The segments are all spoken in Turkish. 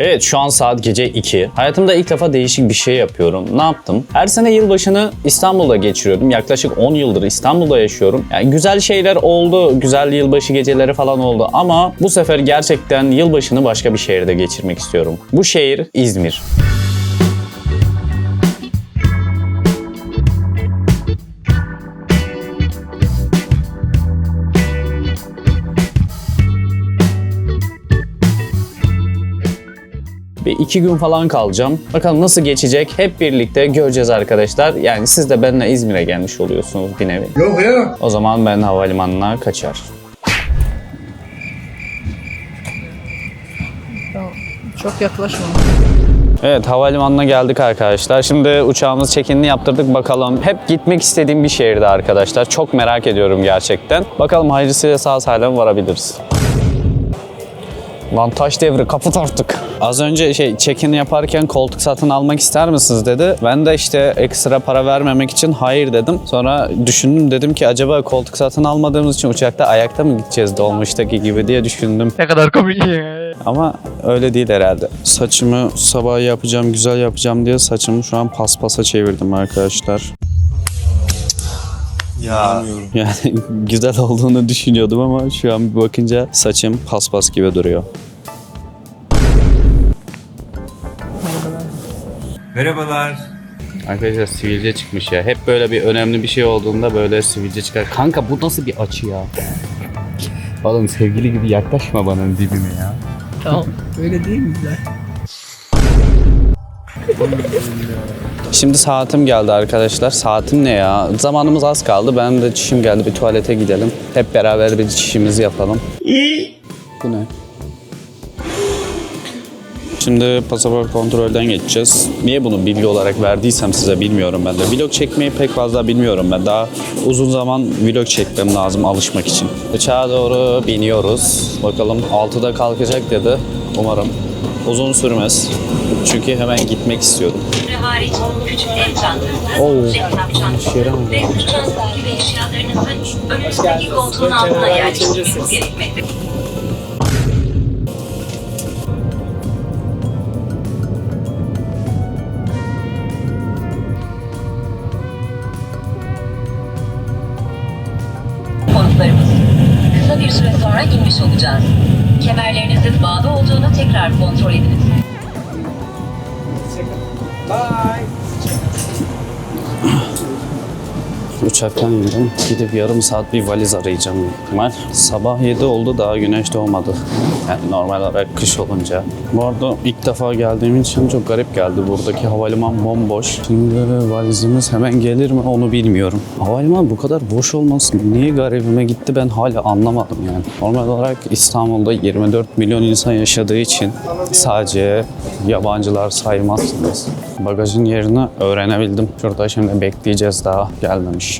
Evet şu an saat gece 2. Hayatımda ilk defa değişik bir şey yapıyorum. Ne yaptım? Her sene yılbaşını İstanbul'da geçiriyordum. Yaklaşık 10 yıldır İstanbul'da yaşıyorum. Yani güzel şeyler oldu. Güzel yılbaşı geceleri falan oldu. Ama bu sefer gerçekten yılbaşını başka bir şehirde geçirmek istiyorum. Bu şehir İzmir. Bir iki gün falan kalacağım. Bakalım nasıl geçecek hep birlikte göreceğiz arkadaşlar. Yani siz de benimle İzmir'e gelmiş oluyorsunuz bir nevi. Yok ya. O zaman ben havalimanına kaçar. Çok yaklaşma. Evet havalimanına geldik arkadaşlar. Şimdi uçağımız check-in'ini yaptırdık bakalım. Hep gitmek istediğim bir şehirdi arkadaşlar. Çok merak ediyorum gerçekten. Bakalım hayırlısıyla sağ salim varabiliriz. Lan taş devri kapat artık. Az önce şey check-in yaparken koltuk satın almak ister misiniz dedi. Ben de işte ekstra para vermemek için hayır dedim. Sonra düşündüm dedim ki acaba koltuk satın almadığımız için uçakta ayakta mı gideceğiz dolmuştaki gibi diye düşündüm. Ne kadar komik. Ama öyle değil herhalde. Saçımı sabah yapacağım, güzel yapacağım diye saçımı şu an paspasa çevirdim arkadaşlar. Ya. Yani güzel olduğunu düşünüyordum ama şu an bir bakınca saçım paspas gibi duruyor. Merhabalar. Arkadaşlar sivilce çıkmış ya. Hep böyle bir önemli bir şey olduğunda böyle sivilce çıkar. Kanka bu nasıl bir açı ya? Oğlum sevgili gibi yaklaşma bana dibime ya. Tamam. Öyle değil mi güzel? Şimdi saatim geldi arkadaşlar. Saatim ne ya? Zamanımız az kaldı. Benim de çişim geldi. Bir tuvalete gidelim. Hep beraber bir çişimizi yapalım. Bu ne? Şimdi pasaport kontrolden geçeceğiz. Niye bunu bilgi olarak verdiysem size bilmiyorum ben de. Vlog çekmeyi pek fazla bilmiyorum ben. Daha uzun zaman vlog çekmem lazım alışmak için. Uçağa doğru biniyoruz. Bakalım 6'da kalkacak dedi. Umarım. Uzun sürmez. Çünkü hemen gitmek çantası, Oo. laptop çantası ve uçağınızdaki ve eşyalarınızı önünüzdeki koltuğun altına yerleştirmeniz gerekmektedir. Konuklarımız, kısa bir süre sonra inmiş olacağız. Kemerlerinizin bağlı olduğunu tekrar kontrol ediniz. Uçaktan indim. Gidip yarım saat bir valiz arayacağım ihtimal. Sabah 7 oldu daha güneş doğmadı. Yani normal olarak kış olunca. Bu arada ilk defa geldiğim için çok garip geldi. Buradaki havaliman bomboş. Şimdi valizimiz hemen gelir mi onu bilmiyorum. Havaliman bu kadar boş olması niye garibime gitti ben hala anlamadım yani. Normal olarak İstanbul'da 24 milyon insan yaşadığı için sadece yabancılar saymazsınız. Bagajın yerini öğrenebildim. Şurada şimdi bekleyeceğiz daha gelmemiş.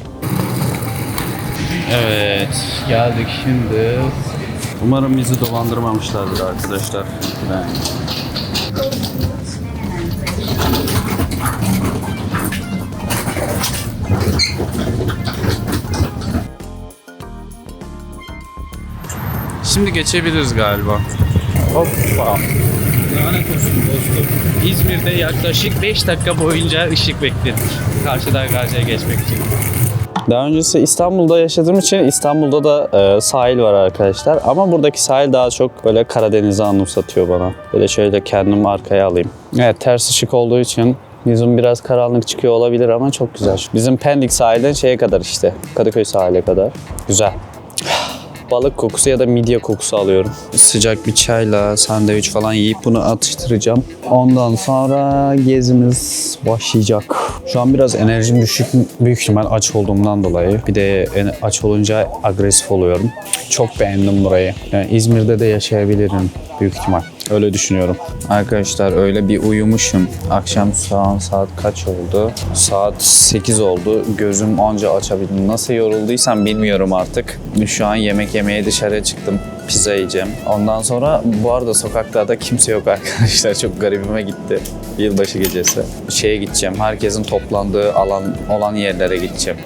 Evet geldik şimdi. Umarım bizi dolandırmamışlardır arkadaşlar. Ben... Şimdi geçebiliriz galiba. Hoppa. Lanet olsun dostum. İzmir'de yaklaşık 5 dakika boyunca ışık bekledik. Karşıdan karşıya geçmek için. Daha öncesi İstanbul'da yaşadığım için İstanbul'da da e, sahil var arkadaşlar. Ama buradaki sahil daha çok böyle Karadeniz'i anımsatıyor bana. Böyle şöyle kendimi arkaya alayım. Evet ters ışık olduğu için yüzüm biraz karanlık çıkıyor olabilir ama çok güzel. Bizim Pendik sahilden şeye kadar işte. Kadıköy sahile kadar. Güzel. Balık kokusu ya da midye kokusu alıyorum. Sıcak bir çayla sandviç falan yiyip bunu atıştıracağım. Ondan sonra gezimiz başlayacak. Şu an biraz enerjim düşük. Büyük ihtimal aç olduğumdan dolayı. Bir de aç olunca agresif oluyorum. Çok beğendim burayı. Yani İzmir'de de yaşayabilirim büyük ihtimal. Öyle düşünüyorum. Arkadaşlar öyle bir uyumuşum. Akşam saat, saat kaç oldu? Saat 8 oldu. Gözüm anca açabildim. Nasıl yorulduysam bilmiyorum artık. Şu an yemek yemeye dışarıya çıktım. Pizza yiyeceğim. Ondan sonra bu arada sokaklarda kimse yok arkadaşlar. Çok garibime gitti. Yılbaşı gecesi. Şeye gideceğim. Herkesin toplandığı alan olan yerlere gideceğim.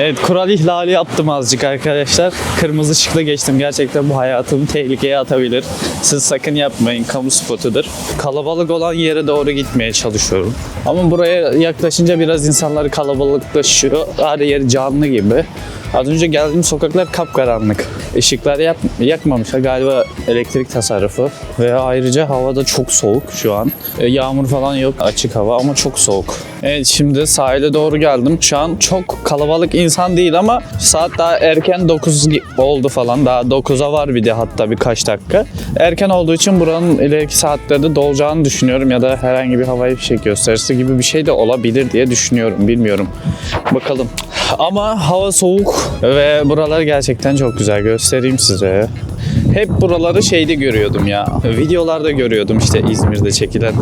Evet kural ihlali yaptım azıcık arkadaşlar. Kırmızı ışıkla geçtim. Gerçekten bu hayatımı tehlikeye atabilir. Siz sakın yapmayın. Kamu spotudur. Kalabalık olan yere doğru gitmeye çalışıyorum. Ama buraya yaklaşınca biraz insanlar kalabalıklaşıyor. Her yer canlı gibi. Az önce geldiğim sokaklar kapkaranlık. Işıklar yak yakmamışlar galiba elektrik tasarrufu. Ve ayrıca havada çok soğuk şu an. E, yağmur falan yok açık hava ama çok soğuk. Evet şimdi sahile doğru geldim. Şu an çok kalabalık insan değil ama saat daha erken 9 oldu falan. Daha 9'a var bir de hatta birkaç dakika. Erken olduğu için buranın ileriki saatlerde dolacağını düşünüyorum ya da herhangi bir havai fişek gösterisi gibi bir şey de olabilir diye düşünüyorum. Bilmiyorum. Bakalım. Ama hava soğuk ve buralar gerçekten çok güzel. Göstereyim size. Hep buraları şeyde görüyordum ya. Videolarda görüyordum işte İzmir'de çekilen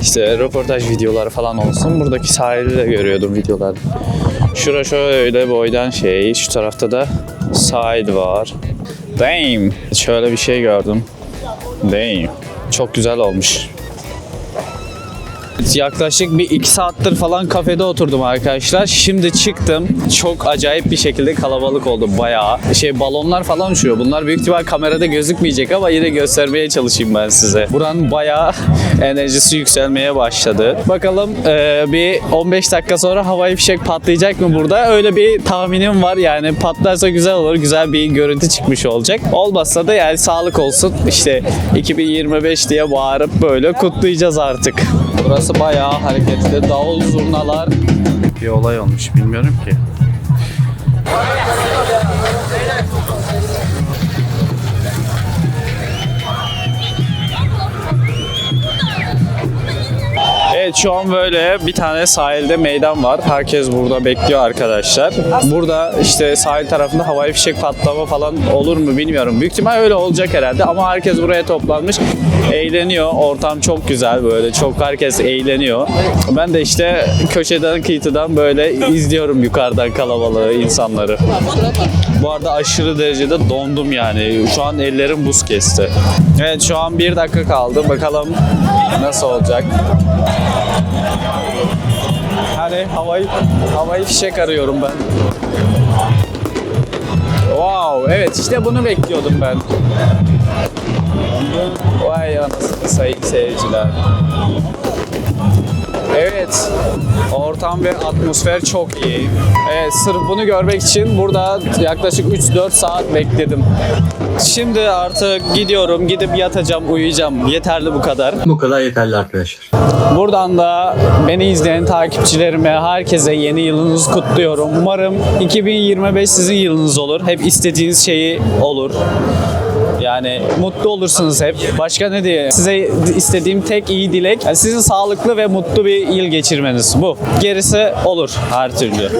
işte röportaj videoları falan olsun. Buradaki sahilde de görüyordum videolar. Şura şöyle boydan şey. Şu tarafta da sahil var. Damn. Şöyle bir şey gördüm. Damn. Çok güzel olmuş. Yaklaşık bir iki saattir falan kafede oturdum arkadaşlar. Şimdi çıktım. Çok acayip bir şekilde kalabalık oldu bayağı. Şey balonlar falan uçuyor. Bunlar büyük ihtimal kamerada gözükmeyecek ama yine göstermeye çalışayım ben size. Buranın bayağı enerjisi yükselmeye başladı. Bakalım eee, bir 15 dakika sonra havai fişek patlayacak mı burada? Öyle bir tahminim var. Yani patlarsa güzel olur. Güzel bir görüntü çıkmış olacak. Olmazsa da yani sağlık olsun. İşte 2025 diye bağırıp böyle kutlayacağız artık. Burası bayağı hareketli. Davul zurnalar. Bir olay olmuş bilmiyorum ki. Evet şu an böyle bir tane sahilde meydan var. Herkes burada bekliyor arkadaşlar. Burada işte sahil tarafında havai fişek patlama falan olur mu bilmiyorum. Büyük ihtimal öyle olacak herhalde ama herkes buraya toplanmış. Eğleniyor. Ortam çok güzel böyle. Çok herkes eğleniyor. Ben de işte köşeden kıyıdan böyle izliyorum yukarıdan kalabalığı insanları. Bu arada aşırı derecede dondum yani. Şu an ellerim buz kesti. Evet şu an bir dakika kaldı. Bakalım nasıl olacak. Hani havayı havayı fişek arıyorum ben. Wow, evet işte bunu bekliyordum ben. Vay anasını sayın seyirciler. Evet, ortam ve atmosfer çok iyi. Evet, sırf bunu görmek için burada yaklaşık 3-4 saat bekledim. Şimdi artık gidiyorum, gidip yatacağım, uyuyacağım. Yeterli bu kadar. Bu kadar yeterli arkadaşlar. Buradan da beni izleyen takipçilerime, herkese yeni yılınızı kutluyorum. Umarım 2025 sizin yılınız olur. Hep istediğiniz şeyi olur. Yani mutlu olursunuz hep. Başka ne diye? Size istediğim tek iyi dilek yani sizin sağlıklı ve mutlu bir yıl geçirmeniz. Bu. Gerisi olur her türlü.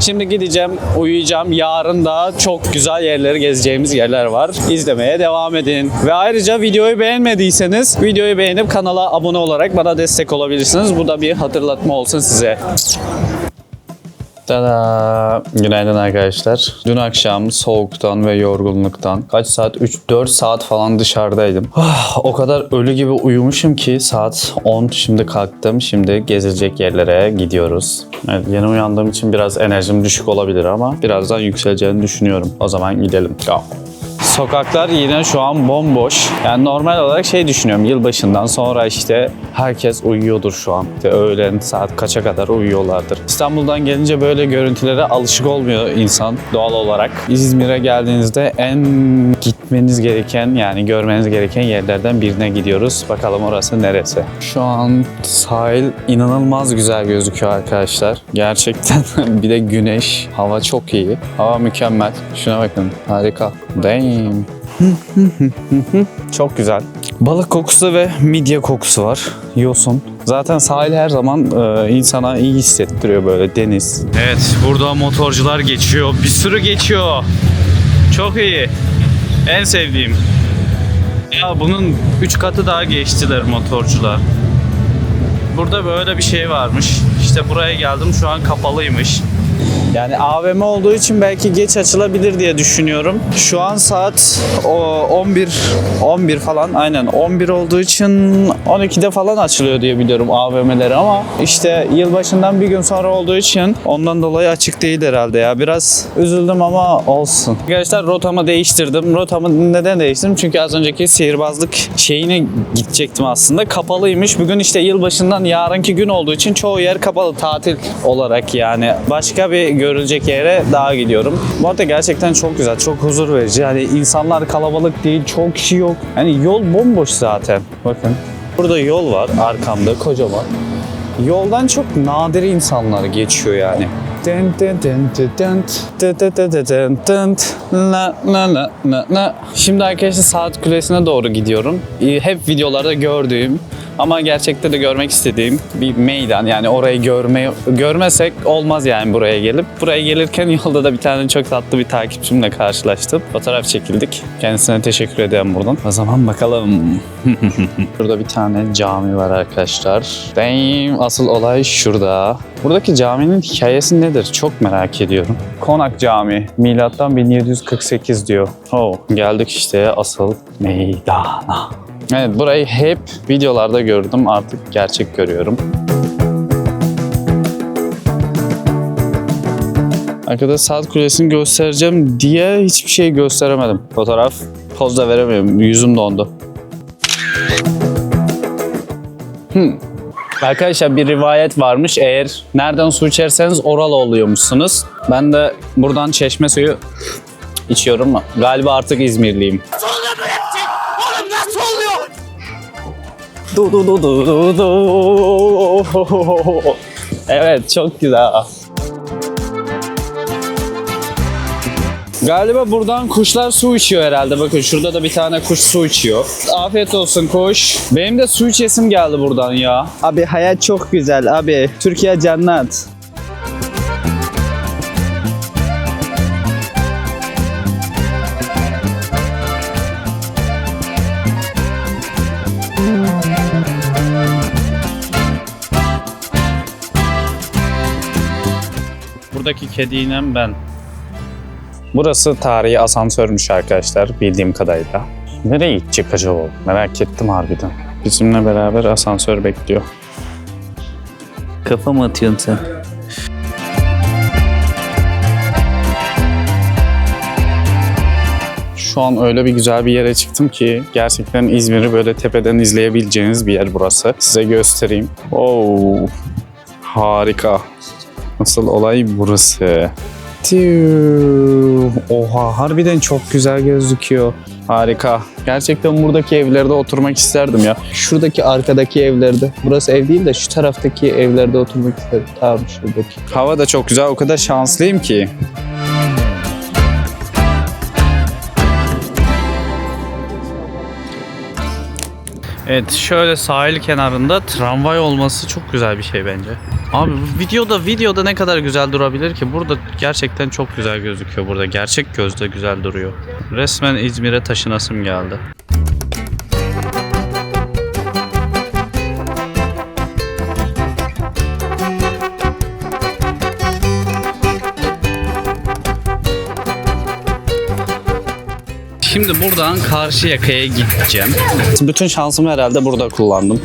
Şimdi gideceğim, uyuyacağım. Yarın da çok güzel yerleri gezeceğimiz yerler var. İzlemeye devam edin. Ve ayrıca videoyu beğenmediyseniz videoyu beğenip kanala abone olarak bana destek olabilirsiniz. Bu da bir hatırlatma olsun size. Tada! Günaydın arkadaşlar. Dün akşam soğuktan ve yorgunluktan kaç saat? 3-4 saat falan dışarıdaydım. Ah, o kadar ölü gibi uyumuşum ki saat 10 şimdi kalktım. Şimdi gezilecek yerlere gidiyoruz. Evet, yeni uyandığım için biraz enerjim düşük olabilir ama birazdan yükseleceğini düşünüyorum. O zaman gidelim. Go. Sokaklar yine şu an bomboş. Yani normal olarak şey düşünüyorum. Yılbaşından sonra işte herkes uyuyordur şu an. İşte öğlen saat kaça kadar uyuyorlardır. İstanbul'dan gelince böyle görüntülere alışık olmuyor insan doğal olarak. İzmir'e geldiğinizde en gitmeniz gereken yani görmeniz gereken yerlerden birine gidiyoruz. Bakalım orası neresi? Şu an sahil inanılmaz güzel gözüküyor arkadaşlar. Gerçekten bir de güneş, hava çok iyi. Hava mükemmel. Şuna bakın. Harika. Damn. Çok güzel. Balık kokusu ve midye kokusu var. Yosun. Zaten sahil her zaman e, insana iyi hissettiriyor böyle deniz. Evet burada motorcular geçiyor. Bir sürü geçiyor. Çok iyi. En sevdiğim. Ya bunun 3 katı daha geçtiler motorcular. Burada böyle bir şey varmış. İşte buraya geldim şu an kapalıymış. Yani AVM olduğu için belki geç açılabilir diye düşünüyorum. Şu an saat o 11 11 falan aynen 11 olduğu için 12'de falan açılıyor diye biliyorum AVM'leri ama işte yılbaşından bir gün sonra olduğu için ondan dolayı açık değil herhalde ya. Biraz üzüldüm ama olsun. Arkadaşlar rotamı değiştirdim. Rotamı neden değiştirdim? Çünkü az önceki sihirbazlık şeyine gidecektim aslında. Kapalıymış. Bugün işte yılbaşından yarınki gün olduğu için çoğu yer kapalı tatil olarak yani. Başka bir görülecek yere daha gidiyorum. Bu arada gerçekten çok güzel, çok huzur verici. Hani insanlar kalabalık değil, çok kişi yok. Hani yol bomboş zaten. Bakın. Burada yol var arkamda kocaman. Yoldan çok nadir insanlar geçiyor yani. Şimdi arkadaşlar saat kulesine doğru gidiyorum. Hep videolarda gördüğüm ama gerçekte de görmek istediğim bir meydan. Yani orayı görme, görmesek olmaz yani buraya gelip. Buraya gelirken yolda da bir tane çok tatlı bir takipçimle karşılaştım. Fotoğraf çekildik. Kendisine teşekkür ederim buradan. O zaman bakalım. Şurada bir tane cami var arkadaşlar. Benim asıl olay şurada. Buradaki caminin hikayesi nedir? Çok merak ediyorum. Konak Camii. Milattan 1748 diyor. Oh, geldik işte asıl meydana. Evet burayı hep videolarda gördüm. Artık gerçek görüyorum. Arkada saat kulesini göstereceğim diye hiçbir şey gösteremedim. Fotoğraf poz da veremiyorum. Yüzüm dondu. Hmm. Arkadaşlar bir rivayet varmış. Eğer nereden su içerseniz oral oluyormuşsunuz. Ben de buradan çeşme suyu içiyorum. Galiba artık İzmirliyim. Du du du du du du. Evet çok güzel. Galiba buradan kuşlar su içiyor herhalde. Bakın şurada da bir tane kuş su içiyor. Afiyet olsun kuş. Benim de su içesim geldi buradan ya. Abi hayat çok güzel abi. Türkiye cennet. Buradaki kediyle ben. Burası tarihi asansörmüş arkadaşlar bildiğim kadarıyla. Nereye gidecek acaba? Merak ettim harbiden. Bizimle beraber asansör bekliyor. Kafa mı atıyorsun sen? Şu an öyle bir güzel bir yere çıktım ki gerçekten İzmir'i böyle tepeden izleyebileceğiniz bir yer burası. Size göstereyim. Oo, harika. Nasıl olay burası? Oha harbiden çok güzel gözüküyor. Harika. Gerçekten buradaki evlerde oturmak isterdim ya. Şuradaki arkadaki evlerde. Burası ev değil de şu taraftaki evlerde oturmak isterdim. Tamam şuradaki. Hava da çok güzel. O kadar şanslıyım ki. Evet şöyle sahil kenarında tramvay olması çok güzel bir şey bence. Abi bu videoda videoda ne kadar güzel durabilir ki? Burada gerçekten çok güzel gözüküyor burada. Gerçek gözde güzel duruyor. Resmen İzmir'e taşınasım geldi. Şimdi buradan karşı yakaya gideceğim. Bütün şansımı herhalde burada kullandım.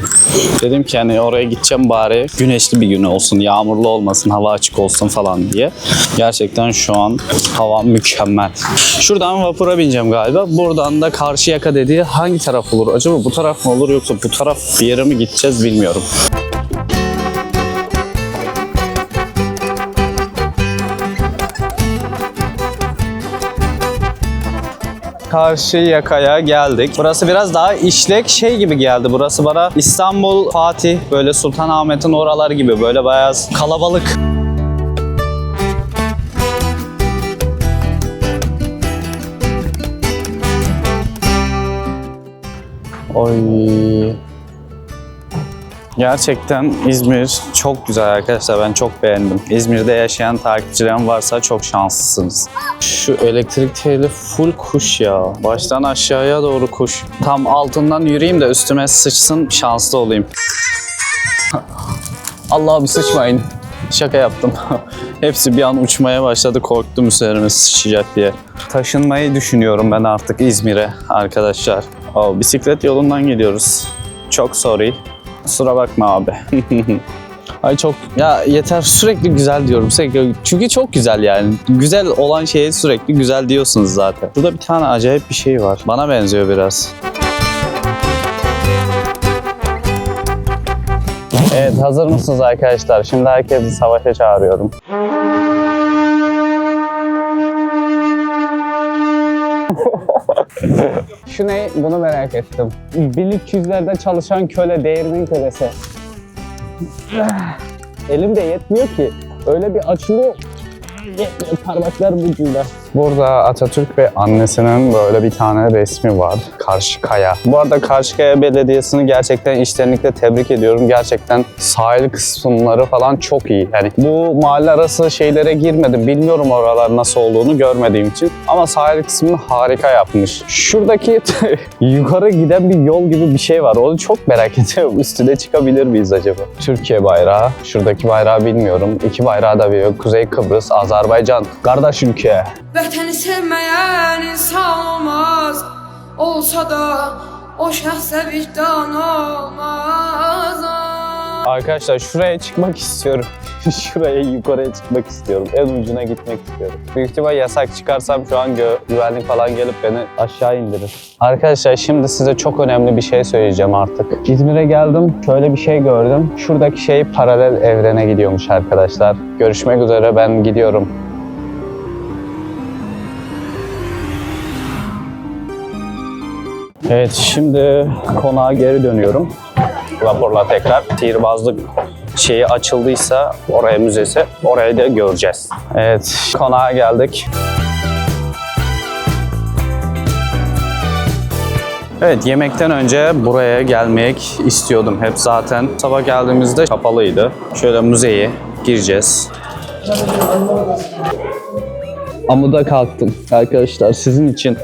Dedim ki hani oraya gideceğim bari güneşli bir gün olsun, yağmurlu olmasın, hava açık olsun falan diye. Gerçekten şu an hava mükemmel. Şuradan vapura bineceğim galiba. Buradan da karşı yaka dediği hangi taraf olur? Acaba bu taraf mı olur yoksa bu taraf bir yere mi gideceğiz bilmiyorum. Karşı yakaya geldik. Burası biraz daha işlek şey gibi geldi. Burası bana İstanbul, Fatih, böyle Sultanahmet'in oralar gibi böyle bayağı kalabalık. Oy. Gerçekten İzmir çok güzel arkadaşlar. Ben çok beğendim. İzmir'de yaşayan takipçilerim varsa çok şanslısınız. Şu elektrik teli full kuş ya. Baştan aşağıya doğru kuş. Tam altından yürüyeyim de üstüme sıçsın şanslı olayım. Allah'ım sıçmayın. Şaka yaptım. Hepsi bir an uçmaya başladı. Korktum üzerime sıçacak diye. Taşınmayı düşünüyorum ben artık İzmir'e arkadaşlar. Oh, bisiklet yolundan gidiyoruz. Çok sorry. Kusura bakma abi. Ay çok ya yeter sürekli güzel diyorum sürekli çünkü çok güzel yani güzel olan şeye sürekli güzel diyorsunuz zaten. Burada bir tane acayip bir şey var. Bana benziyor biraz. Evet hazır mısınız arkadaşlar? Şimdi herkesi savaşa çağırıyorum. Şu ne? Bunu merak ettim. 1300'lerde çalışan köle, değirmen kölesi. Elim de yetmiyor ki. Öyle bir açılıyor. Parmaklar ucunda. Burada Atatürk ve annesinin böyle bir tane resmi var. Karşıkaya. Bu arada Karşıkaya Belediyesi'ni gerçekten içtenlikle tebrik ediyorum. Gerçekten sahil kısımları falan çok iyi. Yani bu mahalle arası şeylere girmedim. Bilmiyorum oralar nasıl olduğunu görmediğim için. Ama sahil kısmını harika yapmış. Şuradaki yukarı giden bir yol gibi bir şey var. Onu çok merak ediyorum. Üstüne çıkabilir miyiz acaba? Türkiye bayrağı. Şuradaki bayrağı bilmiyorum. İki bayrağı da biliyorum. Kuzey Kıbrıs, Azerbaycan. Kardeş ülke. Vətəni sevməyən insan olmaz Olsa da o şəxsə vicdan olmaz Arkadaşlar şuraya çıkmak istiyorum. şuraya yukarıya çıkmak istiyorum. En ucuna gitmek istiyorum. Büyük ihtimal yasak çıkarsam şu an gö- güvenlik falan gelip beni aşağı indirir. Arkadaşlar şimdi size çok önemli bir şey söyleyeceğim artık. İzmir'e geldim. Şöyle bir şey gördüm. Şuradaki şey paralel evrene gidiyormuş arkadaşlar. Görüşmek üzere ben gidiyorum. Evet şimdi konağa geri dönüyorum. Raporla tekrar sihirbazlık şeyi açıldıysa oraya müzesi orayı da göreceğiz. Evet konağa geldik. Evet yemekten önce buraya gelmek istiyordum hep zaten. Sabah geldiğimizde kapalıydı. Şöyle müzeye gireceğiz. Amuda kalktım arkadaşlar sizin için.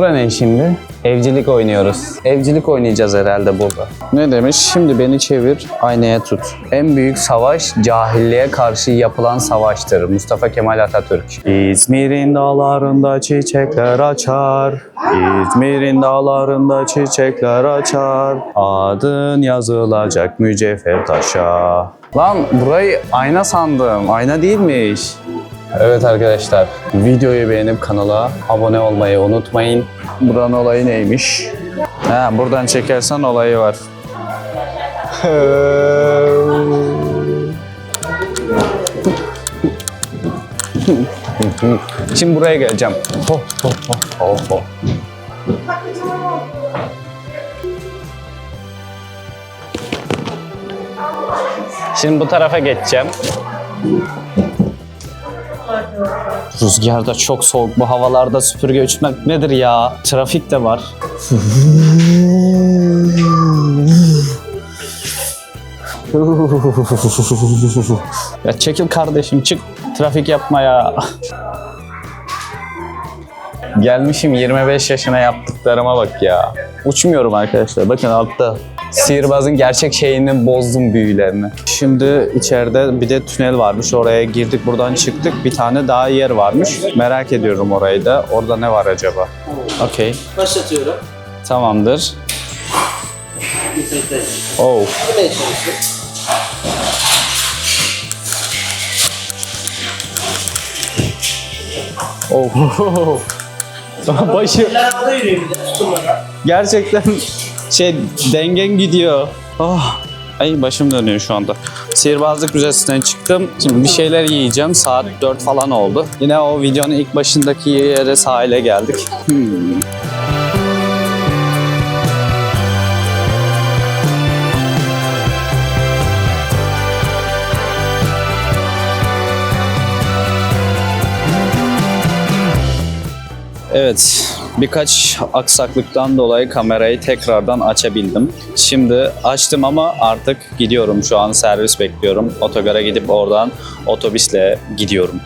Bura ne şimdi? Evcilik oynuyoruz. Evcilik oynayacağız herhalde burada. Ne demiş? Şimdi beni çevir, aynaya tut. En büyük savaş cahilliğe karşı yapılan savaştır. Mustafa Kemal Atatürk. İzmir'in dağlarında çiçekler açar. İzmir'in dağlarında çiçekler açar. Adın yazılacak mücevher taşa. Lan burayı ayna sandım. Ayna değilmiş. Evet arkadaşlar, videoyu beğenip kanala abone olmayı unutmayın. Buranın olayı neymiş? Ha, buradan çekersen olayı var. Şimdi buraya geleceğim. Ho, ho, ho, ho, ho. Şimdi bu tarafa geçeceğim. Rüzgarda çok soğuk. Bu havalarda süpürge uçmak nedir ya? Trafik de var. ya çekil kardeşim çık. Trafik yapma ya. Gelmişim 25 yaşına yaptıklarıma bak ya. Uçmuyorum arkadaşlar. Bakın altta. Sihirbazın gerçek şeyini bozdum büyülerini. Şimdi içeride bir de tünel varmış. Oraya girdik buradan çıktık. Bir tane daha yer varmış. Merak ediyorum orayı da. Orada ne var acaba? Okey. Başlatıyorum. Tamamdır. Oh. Buraya. Oh. Başı Eller havada yürüyor bir de tutunmadan. gerçekten şey dengen gidiyor. Oh. Ay başım dönüyor şu anda. Sihirbazlık müzesinden çıktım. Şimdi bir şeyler yiyeceğim. Saat 4 falan oldu. Yine o videonun ilk başındaki yere sahile geldik. Hmm. Evet, birkaç aksaklıktan dolayı kamerayı tekrardan açabildim. Şimdi açtım ama artık gidiyorum. Şu an servis bekliyorum. Otogara gidip oradan otobüsle gidiyorum.